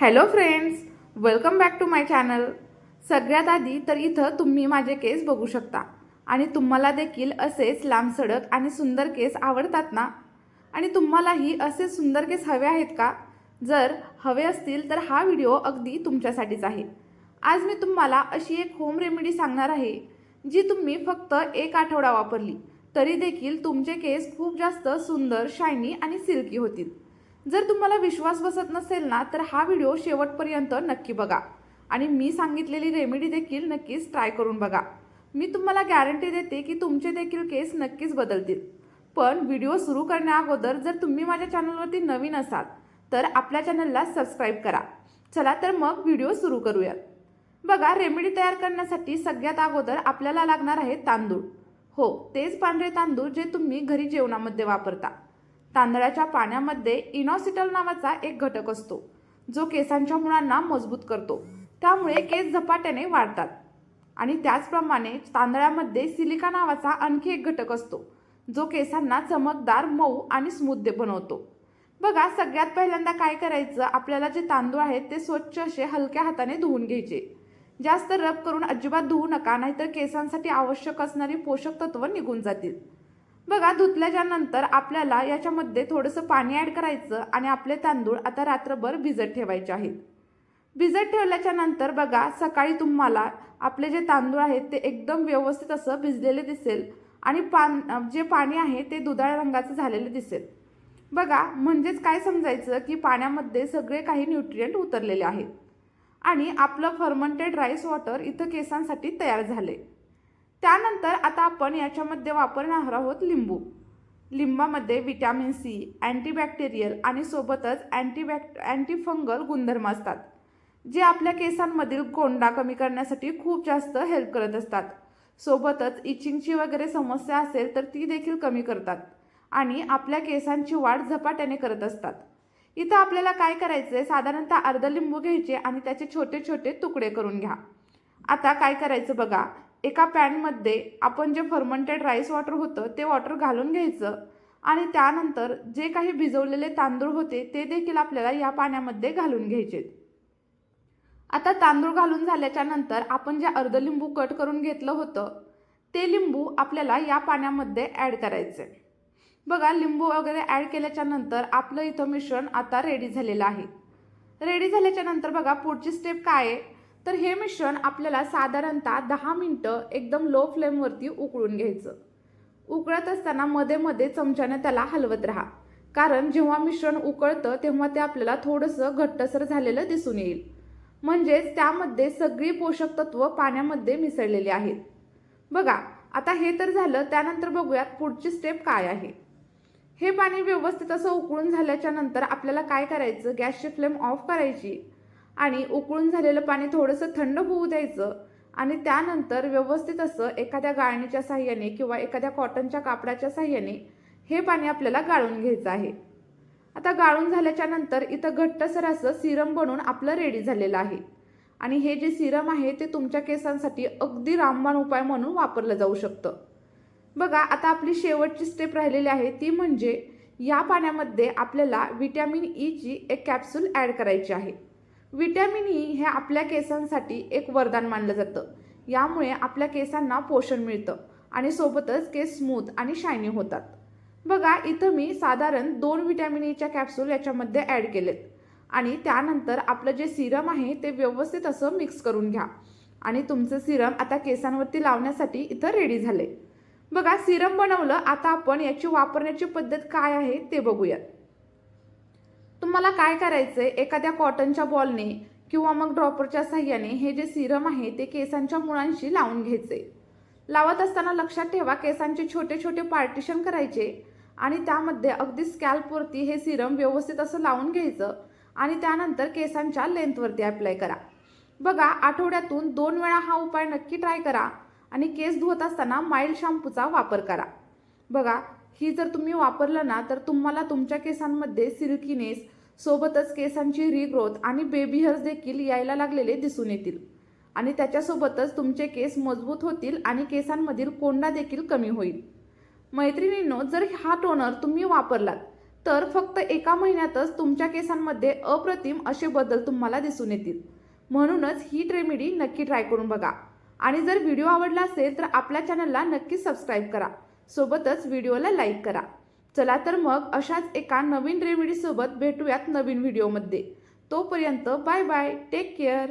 Hello friends welcome back to my channel सगळ्यात आधी तर इथं तुम्ही माझे केस बघू शकता. आणि तुम्हाला देखील असेच लांबसडक आणि सुंदर केस आवडतात ना? आणि तुम्हालाही असे सुंदर केस हवे आहेत का? जर हवे असतील तर हा व्हिडिओ अगदी तुमच्यासाठीच आहे. आज मी तुम्हाला अशी एक होम रेमेडी सांगणार आहे जी तुम्ही फक्त एक आठवडा वापरली. तरी देखील तुमचे केस खूप जास्त सुंदर शायनी आणि सिल्की होतील. जर तुम्हाला विश्वास बसत नसेल ना तर हा व्हिडिओ शेवटपर्यंत नक्की बघा. आणि मी सांगितलेली रेमेडी देखील नक्कीच ट्राय करून बघा. मी तुम्हाला गॅरंटी देते की तुमचे देखील केस नक्कीच बदलतील. पण व्हिडिओ सुरू करण्याअगोदर जर तुम्ही माझ्या चॅनलवरती नवीन असाल तर आपल्या चॅनलला सबस्क्राईब करा. चला तर मग व्हिडिओ सुरू करूयात बघा रेमेडी तयार करण्यासाठी सगळ्यात अगोदर आपल्याला लागणार आहे तांदूळ. हो तेच पांढरे तांदूळ जे तुम्ही घरी जेवणामध्ये वापरता. तांदळाच्या पाण्यामध्ये इनॉसिटल नावाचा एक घटक असतो जो केसांच्या मुळांना मजबूत करतो. त्यामुळे केस झपाट्याने वाढतात. आणि त्याचप्रमाणे तांदळामध्ये सिलिका नावाचा आणखी एक घटक असतो जो केसांना चमकदार मऊ आणि स्मूथ बनवतो. बघा सगळ्यात पहिल्यांदा काय करायचं? आपल्याला जे तांदूळ आहेत ते स्वच्छ असे हलक्या हाताने धुवून घ्यायचे. जास्त रब करून अजिबात धुवू नका नाहीतर केसांसाठी आवश्यक असणारी पोषक तत्व निघून जातील. बघा धुतल्याच्या नंतर आपल्याला याच्यामध्ये थोडंसं पाणी ॲड करायचं आणि आपले तांदूळ आता रात्रभर भिजत ठेवायचे आहेत. भिजत ठेवल्याच्या नंतर बघा सकाळी तुम्हाला आपले जे तांदूळ आहेत ते एकदम व्यवस्थित असं भिजलेले दिसेल आणि पान जे पाणी आहे ते दुधाळ रंगाचं झालेलं दिसेल. बघा म्हणजेच काय समजायचं की पाण्यामध्ये सगळे काही न्यूट्रियंट उतरलेले आहेत. आणि आपलं फर्मंटेड राईस वॉटर इथं केसांसाठी तयार झाले त्यानंतर आता आपण याच्यामध्ये वापरणार आहोत लिंबू. लिंबामध्ये विटॅमिन सी अँटीबॅक्टेरियल आणि सोबतच अँटीबॅक्ट अँटीफंगल गुणधर्म असतात जे आपल्या केसांमधील कोंडा कमी करण्यासाठी खूप जास्त हेल्प करत असतात. सोबतच इचिंगची वगैरे समस्या असेल तर ती देखील कमी करतात आणि आपल्या केसांची वाढ झपाट्याने करत असतात. इथं आपल्याला काय करायचं आहे साधारणतः अर्ध लिंबू घ्यायचे आणि त्याचे छोटे छोटे तुकडे करून घ्या. आता काय करायचं बघा? एका पॅनमध्ये आपण जे फर्मंटेड राईस वॉटर होतं ते वॉटर घालून घ्यायचं. आणि त्यानंतर जे काही भिजवलेले तांदूळ होते ते देखील आपल्याला या पाण्यामध्ये घालून घ्यायचे आता तांदूळ घालून झाल्याच्यानंतर आपण जे अर्ध लिंबू कट करून घेतलं होतं ते लिंबू आपल्याला या पाण्यामध्ये ॲड करायचे बघा लिंबू वगैरे ॲड केल्याच्यानंतर आपलं इथं मिश्रण आता रेडी झालेलं आहे. रेडी झाल्याच्यानंतर बघा पुढची स्टेप काय आहे? तर हे मिश्रण आपल्याला साधारणतः दहा मिनटं एकदम लो फ्लेमवरती उकळून घ्यायचं. उकळत असताना मध्ये मध्ये चमच्याने त्याला हलवत राहा. कारण जेव्हा मिश्रण उकळतं तेव्हा ते आपल्याला थोडंसं घट्टसर झालेलं दिसून येईल. म्हणजेच त्यामध्ये सगळी पोषक तत्व पाण्यामध्ये मिसळलेली आहेत. बघा आता हे तर झालं त्यानंतर बघूयात पुढची स्टेप काय आहे. हे पाणी व्यवस्थित असं उकळून झाल्याच्यानंतर आपल्याला काय करायचं? गॅसची फ्लेम ऑफ करायची. आणि उकळून झालेलं पाणी थोडंसं थंड होऊ द्यायचं आणि त्यानंतर व्यवस्थित असं एखाद्या गाळणीच्या साह्याने किंवा एखाद्या कॉटनच्या कापडाच्या साह्याने हे पाणी आपल्याला गाळून घ्यायचं आहे. आता गाळून झाल्याच्यानंतर इथं घट्टसर असं सिरम बनवून आपलं रेडी झालेलं आहे. आणि हे जे सिरम आहे ते तुमच्या केसांसाठी अगदी रामबाण उपाय म्हणून वापरलं जाऊ शकतं. बघा आता आपली शेवटची स्टेप राहिलेली आहे ती म्हणजे या पाण्यामध्ये आपल्याला विटॅमिन ईची e एक कॅप्सूल ॲड करायची आहे. विटॅमिन ई e हे आपल्या केसांसाठी एक वरदान मानलं जातं. यामुळे आपल्या केसांना पोषण मिळतं आणि सोबतच केस स्मूथ आणि शायनी होतात. बघा इथं मी साधारण दोन विटॅमिन ईच्या कॅप्सूल याच्यामध्ये ॲड केलेत. आणि त्यानंतर आपलं जे सिरम आहे ते व्यवस्थित असं मिक्स करून घ्या. आणि तुमचं सिरम आता केसांवरती लावण्यासाठी इथं रेडी झाले बघा सिरम बनवलं आता आपण याची वापरण्याची पद्धत काय आहे ते बघूयात. तुम्हाला काय करायचंय? एखाद्या कॉटनच्या बॉलने किंवा मग ड्रॉपरच्या साह्याने हे जे सिरम आहे ते केसांच्या मुळांशी लावून घ्यायचे. लावत असताना लक्षात ठेवा केसांचे छोटे छोटे पार्टिशन करायचे आणि त्यामध्ये अगदी स्कॅल्पवरती हे सिरम व्यवस्थित असं लावून घ्यायचं आणि त्यानंतर केसांच्या लेंथवरती अप्लाय करा. बघा आठवड्यातून दोन वेळा हा उपाय नक्की ट्राय करा आणि केस धुवत असताना माइल्ड शॅम्पूचा वापर करा. बघा ही जर तुम्ही वापरलं ना तर तुम्हाला तुमच्या केसांमध्ये सिल्कीनेस सोबतच केसांची रिग्रोथ आणि बेबी हेअर्स देखील यायला लागलेले दिसून येतील. आणि त्याच्यासोबतच तुमचे केस मजबूत होतील आणि केसांमधील कोंडा देखील कमी होईल. मैत्रिणींनो जर हा टोनर तुम्ही वापरलात तर फक्त एका महिन्यातच तुमच्या केसांमध्ये अप्रतिम असे बदल तुम्हाला दिसून येतील. म्हणूनच ही रेमेडी नक्की ट्राय करून बघा. आणि जर व्हिडिओ आवडला असेल तर आपल्या चॅनलला नक्की सबस्क्राईब करा. सोबतच व्हिडिओला लाईक करा. चला तर मग अशाच एका नवीन रेमेडीसोबत भेटूयात नवीन व्हिडिओमध्ये तोपर्यंत बाय बाय टेक केअर